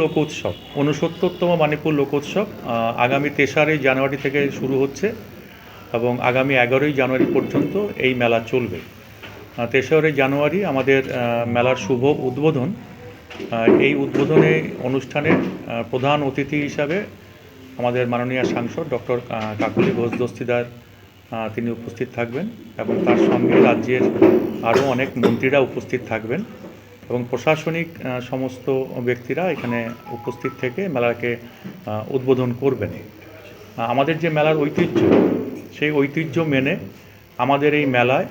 লোক উৎসব ঊনসত্তরতম মানিপুর লোক উৎসব আগামী তেসারই জানুয়ারি থেকে শুরু হচ্ছে এবং আগামী এগারোই জানুয়ারি পর্যন্ত এই মেলা চলবে। তেসরাই জানুয়ারি আমাদের মেলার শুভ উদ্বোধন। এই উদ্বোধনে অনুষ্ঠানের প্রধান অতিথি হিসাবে আমাদের মাননীয় সাংসদ ডক্টর কাকলি ঘোষ দস্তিদার তিনি উপস্থিত থাকবেন এবং তার সঙ্গে রাজ্যের আরও অনেক মন্ত্রীরা উপস্থিত থাকবেন। এবং প্রশাসনিক সমস্ত ব্যক্তিরা এখানে উপস্থিত থেকে মেলাকে উদ্বোধন করবেন। আমাদের যে মেলার ঐতিহ্য, সেই ঐতিহ্য মেনে আমাদের এই মেলায়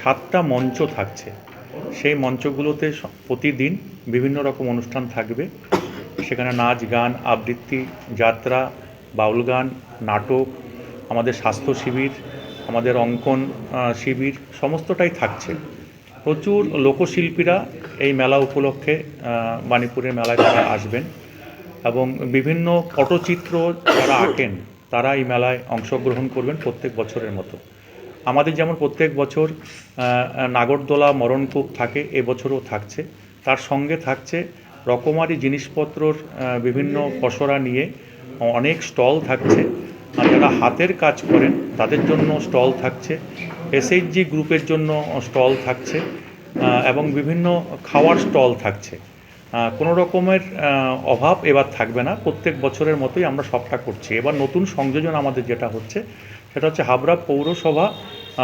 সাতটা মঞ্চ থাকছে। সেই মঞ্চগুলোতে প্রতিদিন বিভিন্ন রকম অনুষ্ঠান থাকবে। সেখানে নাচ গান, আবৃত্তি, যাত্রা, বাউল গান, নাটক, আমাদের স্বাস্থ্য শিবির, আমাদের অঙ্কন শিবির, সমস্তটাই থাকছে। প্রচুর লোকশিল্পীরা এই মেলা উপলক্ষে বাণীপুরের মেলায় তারা আসবেন এবং বিভিন্ন পটচিত্র যারা আঁকেন, তারা এই মেলায় অংশগ্রহণ করবেন প্রত্যেক বছরের মতো। আমাদের যেমন প্রত্যেক বছর নাগরদোলা মরণকূপ থাকে এবছরও থাকছে। তার সঙ্গে থাকছে রকমারি জিনিসপত্রর বিভিন্ন পসরা নিয়ে অনেক স্টল থাকছে। আর যারা হাতের কাজ করেন, তাদের জন্য স্টল থাকছে। এসএইচজি গ্রুপের জন্য স্টল থাকছে এবং বিভিন্ন খাওয়ার স্টল থাকছে। কোনো রকমের অভাব এবার থাকবে না। প্রত্যেক বছরের মতোই আমরা সবটা করছি। এবার নতুন সংযোজন আমাদের যেটা হচ্ছে, সেটা হচ্ছে হাবড়া পৌরসভা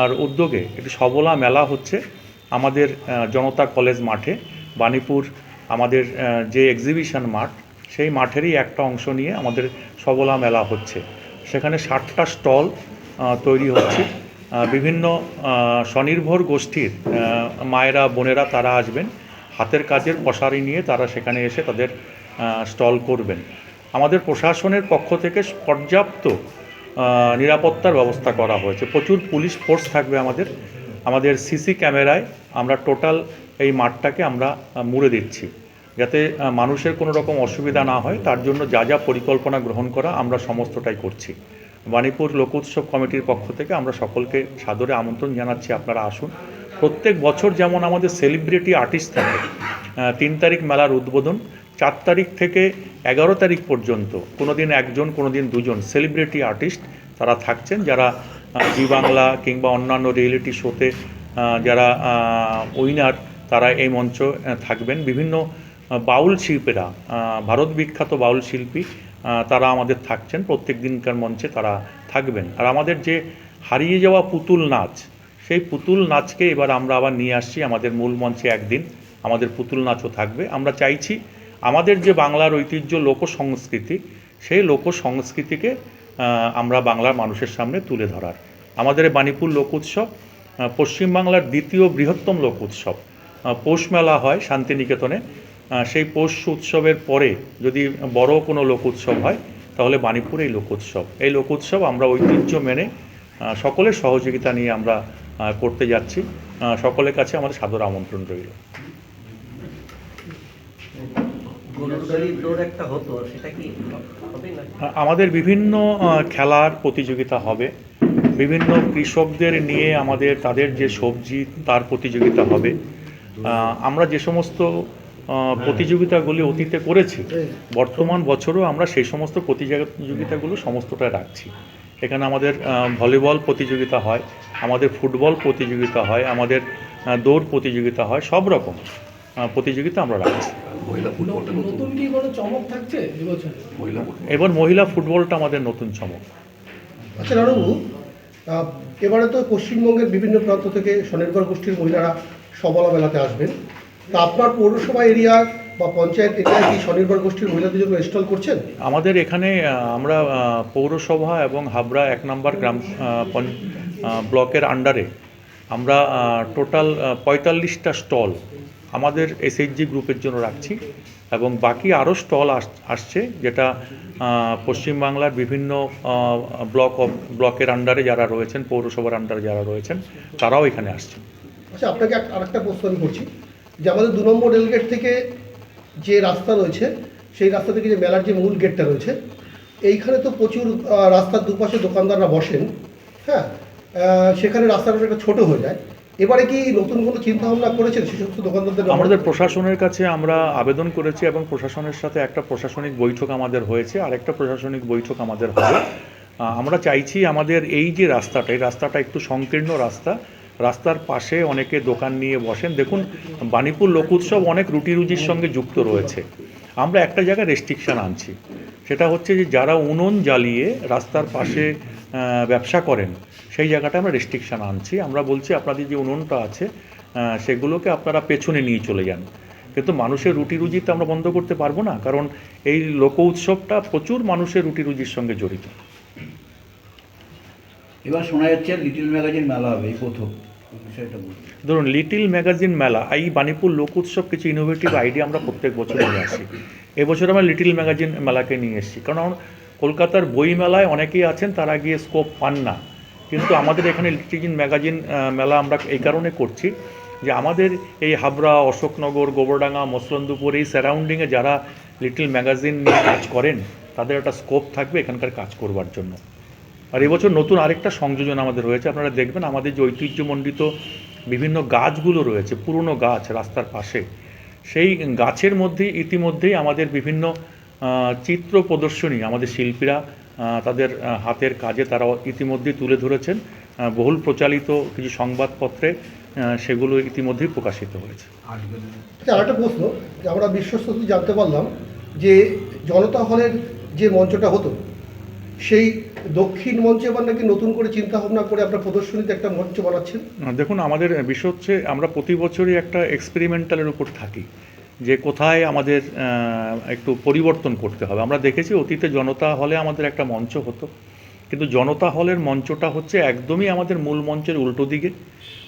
আর উদ্যোগে একটি সবলা মেলা হচ্ছে আমাদের জনতা কলেজ মাঠে। বাণীপুর আমাদের যে এক্সিবিশন মাঠ, সেই মাঠেরই একটা অংশ নিয়ে আমাদের সবলা মেলা হচ্ছে। সেখানে ষাটটা স্টল তৈরি হচ্ছে। বিভিন্ন স্বনির্ভর গোষ্ঠীর মায়েরা, বোনেরা তারা আসবেন। হাতের কাজের পশারি নিয়ে তারা সেখানে এসে তাদের স্টল করবেন। আমাদের প্রশাসনের পক্ষ থেকে পর্যাপ্ত নিরাপত্তার ব্যবস্থা করা হয়েছে। প্রচুর পুলিশ ফোর্স থাকবে আমাদের। আমাদের সিসি ক্যামেরায় আমরা টোটাল এই মাঠটাকে আমরা মুড়ে দিচ্ছি। যাতে মানুষের কোনো রকম অসুবিধা না হয়, তার জন্য যা যা পরিকল্পনা গ্রহণ করা আমরা সমস্তটাই করছি। বাণীপুর লোক উৎসব কমিটির পক্ষ থেকে আমরা সকলকে সাদরে আমন্ত্রণ জানাচ্ছি। আপনারা আসুন। প্রত্যেক বছর যেমন আমাদের সেলিব্রিটি আর্টিস্ট থাকে তিন তারিখ মেলার উদ্বোধন, চার তারিখ থেকে এগারো তারিখ পর্যন্ত কোনো দিন একজন কোনো দিন দুজন সেলিব্রিটি আর্টিস্ট তারা থাকছেন, যারা জি বাংলা কিংবা অন্যান্য রিয়েলিটি শোতে যারা উইনার তারা এই মঞ্চ থাকবেন। বিভিন্ন বাউল শিল্পীরা ভারত বিখ্যাত বাউল শিল্পী তারা আমাদের থাকছেন প্রত্যেক দিনকার মঞ্চে তারা থাকবেন। আর আমাদের যে হারিয়ে যাওয়া পুতুল নাচ, সেই পুতুল নাচকে এবার আমরা আবার নিয়ে আসছি আমাদের মূল মঞ্চে একদিন। আমাদের পুতুল নাচও থাকবে। আমরা চাইছি আমাদের যে বাংলার ঐতিহ্য লোক সংস্কৃতি সেই লোক সংস্কৃতিকে আমরা বাংলার মানুষের সামনে তুলে ধরার। আমাদের বাণীপুর লোক উৎসব পশ্চিমবাংলার দ্বিতীয় বৃহত্তম লোক উৎসব। পৌষ মেলা হয় শান্তিনিকেতনে। সেই পৌষ উৎসবের পরে যদি বড় কোনো লোক উৎসব হয় তাহলে বাণীপুর এই লোক উৎসব। এই লোক উৎসব আমরা ঐতিহ্য মেনে সকলের সহযোগিতা নিয়ে আমরা করতে যাচ্ছি। সকলের কাছে আমাদের সাদর আমন্ত্রণ রইল। আমাদের বিভিন্ন খেলার প্রতিযোগিতা হবে। বিভিন্ন কৃষকদের নিয়ে আমাদের তাদের যে সবজি তার প্রতিযোগিতা হবে। আমরা যে সমস্ত প্রতিযোগিতাগুলি অতীতে করেছি। বর্তমান বছরও আমরা সেই সমস্ত প্রতিযোগিতাগুলো সমস্তটা রাখছি। এখানে আমাদের ভলিবল প্রতিযোগিতা হয় আমাদের ফুটবল প্রতিযোগিতা হয় আমাদের দৌড় প্রতিযোগিতা হয় সব রকম প্রতিযোগিতা আমরা রাখছি। নতুন কি কোনো চমক থাকছে এবছর? এবার মহিলা ফুটবলটা আমাদের নতুন চমক। আচ্ছা রানুবাবু এবারে তো পশ্চিমবঙ্গের বিভিন্ন প্রান্ত থেকে স্বনির্ভর গোষ্ঠীর মহিলারা সবলা মেলাতে আসবেন। তা আপনার পৌরসভা এরিয়া বা পঞ্চায়েত এরিয়ায় কি স্বনির্ভর গোষ্ঠীর মহিলাদের জন্য ইনস্টল করছেন? আমাদের এখানে আমরা পৌরসভা এবং হাবড়া এক নম্বর গ্রাম ব্লকের আন্ডারে আমরা টোটাল পঁয়তাল্লিশটা স্টল আমাদের এসএইচজি গ্রুপের জন্য রাখছি এবং বাকি আরও স্টল আসছে যেটা পশ্চিমবাংলার বিভিন্ন ব্লক অফ- ব্লকের আন্ডারে যারা রয়েছেন পৌরসভার আন্ডারে যারা রয়েছেন তারাও এখানে আসছেন। আচ্ছা আপনাকে আরেকটা প্রশ্ন আমি করছি। যে আমাদের দু নম্বর রেলগেট থেকে যে রাস্তা রয়েছে, সেই রাস্তা থেকে যে মেলার যে মূল গেটটা রয়েছে, এইখানে তো প্রচুর রাস্তার দুপাশে দোকানদাররা বসেন হ্যাঁ? সেখানে রাস্তাটা একটা ছোটো হয়ে যায়। এবারে কি নতুন কোনো চিন্তা ভাবনা করেছেন সে সমস্ত দোকানদারদের আমাদের প্রশাসনের কাছে আমরা আবেদন করেছি এবং প্রশাসনের সাথে একটা প্রশাসনিক বৈঠক আমাদের হয়েছে আর একটা প্রশাসনিক বৈঠক আমাদের হবে। আমরা চাইছি আমাদের এই যে রাস্তাটা, এই রাস্তাটা একটু সংকীর্ণ রাস্তা রাস্তার পাশে অনেকে দোকান নিয়ে বসেন। দেখুন, বাণীপুর লোক উৎসব অনেক রুটি রুজির সঙ্গে যুক্ত রয়েছে। আমরা একটা জায়গায় রেস্ট্রিকশন আনছি। সেটা হচ্ছে যে, যারা উনুন জ্বালিয়ে রাস্তার পাশে ব্যবসা করেন, সেই জায়গাটা আমরা রেস্ট্রিকশন আনছি। আমরা বলছি, আপনাদের যে উনুনটা আছে সেগুলোকে আপনারা পেছনে নিয়ে চলে যান। কিন্তু মানুষের রুটি রুজি তো আমরা বন্ধ করতে পারব না, কারণ এই লোক উৎসবটা প্রচুর মানুষের রুটি রুজির সঙ্গে জড়িত। এবার শোনা যাচ্ছে, লিটল ম্যাগাজিন মেলা হবে, এই প্রথম। ধরুন লিটিল ম্যাগাজিন মেলা, এই বাণীপুর লোক উৎসব কিছু ইনোভেটিভ আইডিয়া আমরা প্রত্যেক বছর নিয়ে আসি। এবছর আমরা লিটিল ম্যাগাজিন মেলাকে নিয়ে এসেছি। কারণ কলকাতার বই মেলায় অনেকেই আছেন, তারা গিয়ে স্কোপ পান না। কিন্তু আমাদের এখানে লিটিল ম্যাগাজিন মেলা আমরা এই কারণে করছি যে আমাদের এই হাবড়া, অশোকনগর, গোবরডাঙ্গা, মসলন্দুপুর, এই সারাউন্ডিংয়ে যারা লিটিল ম্যাগাজিন নিয়ে কাজ করেন, তাদের একটা স্কোপ থাকবে এখানকার কাজ করবার জন্য। আর এবছর নতুন আরেকটা সংযোজন আমাদের হয়েছে আপনারা দেখবেন আমাদের যে ঐতিহ্যমণ্ডিত বিভিন্ন গাছগুলো রয়েছে, পুরনো গাছ রাস্তার পাশে, সেই গাছের মধ্যে ইতিমধ্যেই আমাদের বিভিন্ন চিত্র প্রদর্শনী আমাদের শিল্পীরা তাদের হাতের কাজে তারা ইতিমধ্যেই তুলে ধরেছেন। বহুল প্রচালিত কিছু সংবাদপত্রে সেগুলো ইতিমধ্যেই প্রকাশিত হয়েছে। আচ্ছা আরেকটা প্রশ্ন, যে আমরা বিশ্বস্ত জানতে পারলাম যে জনতা হলের যে মঞ্চটা হতো সেই দক্ষিণ মঞ্চে এবার নাকি নতুন করে চিন্তা ভাবনা করে আপনার প্রদর্শনীতে একটা মঞ্চ বানাচ্ছেন? দেখুন, আমাদের বিষয় হচ্ছে আমরা প্রতি বছরই একটা এক্সপেরিমেন্টালের উপর থাকি যে কোথায় আমাদের একটু পরিবর্তন করতে হবে। আমরা দেখেছি অতীতে জনতা হলে আমাদের একটা মঞ্চ হতো, কিন্তু জনতা হলের মঞ্চটা হচ্ছে একদমই আমাদের মূল মঞ্চের উল্টো দিকে।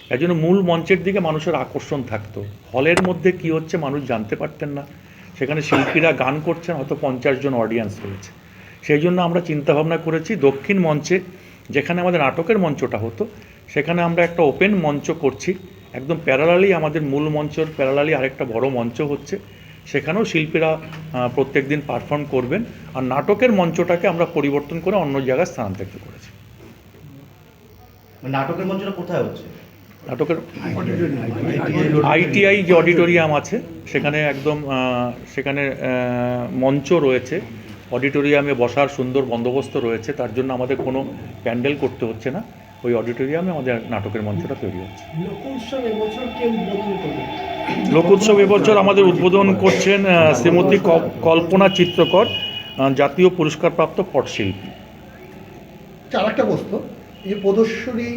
এর জন্য মূল মঞ্চের দিকে মানুষের আকর্ষণ থাকতো। হলের মধ্যে কি হচ্ছে মানুষ জানতে পারতেন না। সেখানে শিল্পীরা গান করছেন, হয়তো পঞ্চাশ জন অডিয়েন্স রয়েছে। সেই জন্য আমরা চিন্তাভাবনা করেছি দক্ষিণ মঞ্চে যেখানে আমাদের নাটকের মঞ্চটা হতো সেখানে আমরা একটা ওপেন মঞ্চ করছি। একদম প্যারালালি আমাদের মূল মঞ্চের প্যারালালি আরেকটা বড় মঞ্চ হচ্ছে। সেখানেও শিল্পীরা প্রত্যেক দিন পারফর্ম করবেন। আর নাটকের মঞ্চটাকে আমরা পরিবর্তন করে অন্য জায়গায় স্থানান্তরিত করেছি। নাটকের মঞ্চটা কোথায় হচ্ছে? নাটকের আইটিআই যে অডিটোরিয়াম আছে সেখানে একদম সেখানে মঞ্চ রয়েছে। অডিটোরিয়ামে বসার সুন্দর বন্দোবস্ত রয়েছে তার জন্য আমাদের কোনো প্যান্ডেল করতে হচ্ছে না। ওই অডিটোরিয়ামে আমাদের নাটকের মঞ্চটা তৈরি হচ্ছে। লোক উৎসব এবছর আমাদের উদ্বোধন করছেন শ্রীমতী কল্পনা চিত্রকর জাতীয় পুরস্কারপ্রাপ্ত পটশিল্পী। আচ্ছা আরেকটা প্রশ্ন। এই যে প্রদর্শনী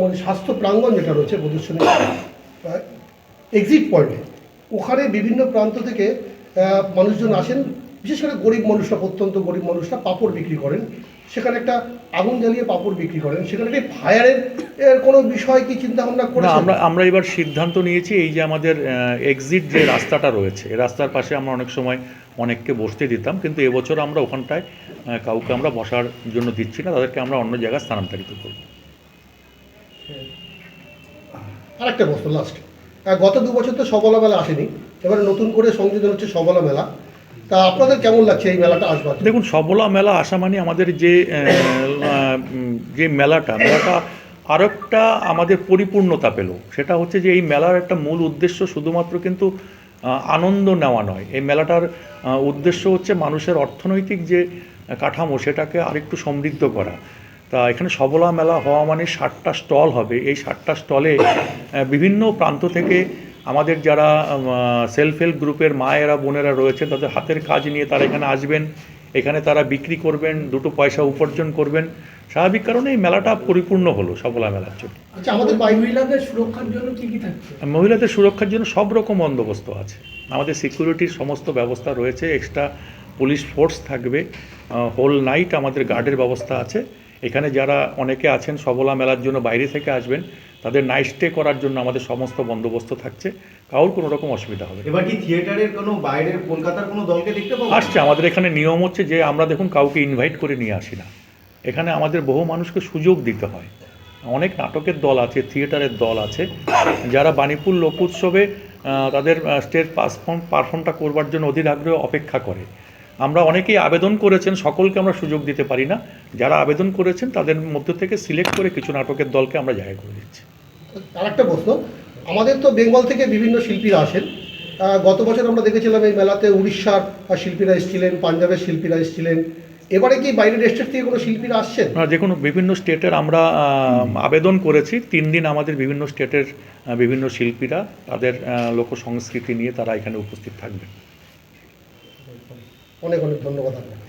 মানে স্বাস্থ্য প্রাঙ্গণ যেটা রয়েছে প্রদর্শনী এক্সিট পয়েন্টে ওখানে বিভিন্ন প্রান্ত থেকে মানুষজন আসেন বিশেষ করে গরিব মানুষরা অত্যন্ত গরিব মানুষরা পাপড় বিক্রি করেন। সেখানে একটা আগুন জ্বালিয়ে পাপড় বিক্রি করেন। সেখানে একটা ফায়ারের এর কোনো বিষয় কি চিন্তা ভাবনা করেছেন? আমরা আমরা এবার সিদ্ধান্ত নিয়েছি এই যে আমাদের এক্সিট যে রাস্তাটা রয়েছে এই রাস্তার পাশে আমরা অনেক সময় অনেককে বসতে দিতাম কিন্তু এবছর আমরা ওখানটায় কাউকে আমরা বসার জন্য দিচ্ছি না তাদেরকে আমরা অন্য জায়গায় স্থানান্তরিত করব। আরেকটা প্রশ্ন লাস্ট গত দু বছর তো সবলা মেলা আসেনি এবারে নতুন করে সংযোজন হচ্ছে সবলা মেলা। তা আপনাদের কেমন লাগছে এই মেলাটা আসবার দেখুন, সবলা মেলা আসা মানে আমাদের যে যে মেলাটা মেলাটা আরও একটা আমাদের পরিপূর্ণতা পেল। সেটা হচ্ছে যে এই মেলার একটা মূল উদ্দেশ্য শুধুমাত্র কিন্তু আনন্দ নেওয়া নয়। এই মেলাটার উদ্দেশ্য হচ্ছে মানুষের অর্থনৈতিক যে কাঠামো, সেটাকে আরেকটু সমৃদ্ধ করা। তা এখানে সবলা মেলা হওয়া মানে ষাটটা স্টল হবে। এই ষাটটা স্টলে বিভিন্ন প্রান্ত থেকে আমাদের যারা সেলফ হেল্প গ্রুপের মায়েরা বোনেরা রয়েছেন তাদের হাতের কাজ নিয়ে তারা এখানে আসবেন। এখানে তারা বিক্রি করবেন দুটো পয়সা উপার্জন করবেন। স্বাভাবিক কারণে এই মেলাটা পরিপূর্ণ হলো সবলা মেলার জন্য। আচ্ছা আমাদের মহিলাদের সুরক্ষার জন্য কি কি থাকছে? মহিলাদের সুরক্ষার জন্য সব রকম বন্দোবস্ত আছে। আমাদের সিকিউরিটির সমস্ত ব্যবস্থা রয়েছে এক্সট্রা পুলিশ ফোর্স থাকবে হোল নাইট আমাদের গার্ডের ব্যবস্থা আছে। এখানে যারা অনেকে আছেন সবলা মেলার জন্য বাইরে থেকে আসবেন তাদের নাইট স্টে করার জন্য আমাদের সমস্ত বন্দোবস্ত থাকছে। কারোর কোনো রকম অসুবিধা হবে এবার কি থিয়েটারের কোনো বাইরের কলকাতার কোনো দলকে দেখতে পাবো? আসছে আমাদের এখানে নিয়ম হচ্ছে যে আমরা দেখুন কাউকে ইনভাইট করে নিয়ে আসি না। এখানে আমাদের বহু মানুষকে সুযোগ দিতে হয়। অনেক নাটকের দল আছে থিয়েটারের দল আছে। যারা বাণীপুর লোক উৎসবে তাদের স্টেজ পারফর্ম পারফর্মটা করবার জন্য অধীর আগ্রহে অপেক্ষা করে। আমরা অনেকেই আবেদন করেছেন সকলকে আমরা সুযোগ দিতে পারি না। যারা আবেদন করেছেন তাদের মধ্যে থেকে সিলেক্ট করে কিছু নাটকের দলকে আমরা জায়গা করে দিচ্ছি। আর একটা প্রশ্ন। আমাদের তো বেঙ্গল থেকে বিভিন্ন শিল্পীরা আসেন। গত বছর আমরা দেখেছিলাম এই মেলাতে উড়িষ্যার শিল্পীরা এসেছিলেন পাঞ্জাবের শিল্পীরা এসেছিলেন। এবারে কি বাইরের স্টেট থেকে কোনো শিল্পীরা আসছেন? দেখুন বিভিন্ন স্টেটের আমরা আবেদন করেছি। তিন দিন আমাদের বিভিন্ন স্টেটের বিভিন্ন শিল্পীরা তাদের লোক সংস্কৃতি নিয়ে তারা এখানে উপস্থিত থাকবে অনেক অনেক ধন্যবাদ আপনাকে।